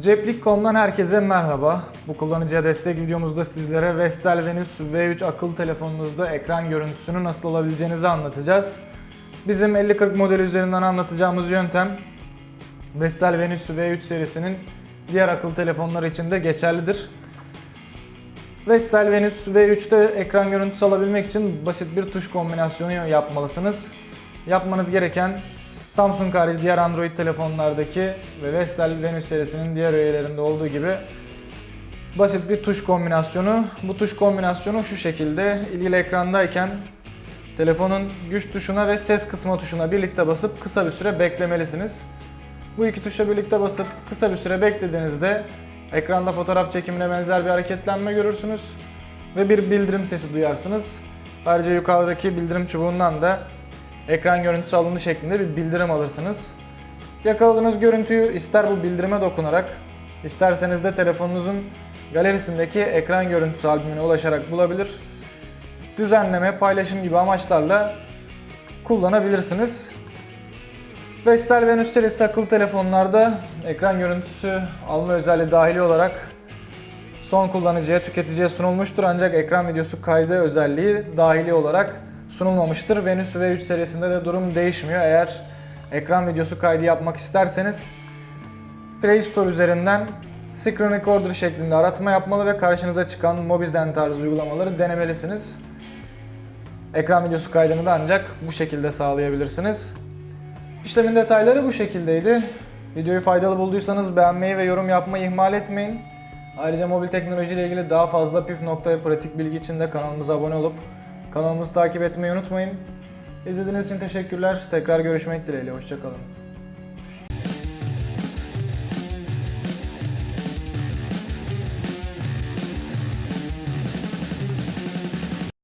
Ceplik.com'dan herkese merhaba. Bu kullanıcıya destek videomuzda sizlere Vestel Venus V3 akıllı telefonunuzda ekran görüntüsünü nasıl alabileceğinizi anlatacağız. Bizim 5040 modeli üzerinden anlatacağımız yöntem Vestel Venus V3 serisinin diğer akıllı telefonlar için de geçerlidir. Vestel Venus V3'te ekran görüntüsü alabilmek için basit bir tuş kombinasyonu yapmalısınız. Yapmanız gereken Samsung hariç diğer Android telefonlardaki ve Vestel Venus serisinin diğer üyelerinde olduğu gibi basit bir tuş kombinasyonu. Bu tuş kombinasyonu şu şekilde ilgili ekrandayken telefonun güç tuşuna ve ses kısma tuşuna birlikte basıp kısa bir süre beklemelisiniz. Bu iki tuşa birlikte basıp kısa bir süre beklediğinizde ekranda fotoğraf çekimine benzer bir hareketlenme görürsünüz ve bir bildirim sesi duyarsınız. Ayrıca yukarıdaki bildirim çubuğundan da ekran görüntüsü alındı şeklinde bir bildirim alırsınız. Yakaladığınız görüntüyü ister bu bildirime dokunarak, isterseniz de telefonunuzun galerisindeki ekran görüntüsü albümüne ulaşarak bulabilir. Düzenleme, paylaşım gibi amaçlarla kullanabilirsiniz. Vestel Venus serisi akıllı telefonlarda ekran görüntüsü alma özelliği dahili olarak son kullanıcıya, tüketiciye sunulmuştur ancak ekran videosu kaydı özelliği dahili olarak sunulmamıştır. Venus V3 serisinde de durum değişmiyor. Eğer ekran videosu kaydı yapmak isterseniz Play Store üzerinden Screen Recorder şeklinde aratma yapmalı ve karşınıza çıkan Mobizden tarzı uygulamaları denemelisiniz. Ekran videosu kaydını da ancak bu şekilde sağlayabilirsiniz. İşlemin detayları bu şekildeydi. Videoyu faydalı bulduysanız beğenmeyi ve yorum yapmayı ihmal etmeyin. Ayrıca mobil teknoloji ile ilgili daha fazla püf nokta ve pratik bilgi için de kanalımıza abone olup kanalımızı takip etmeyi unutmayın. İzlediğiniz için teşekkürler. Tekrar görüşmek dileğiyle. Hoşçakalın.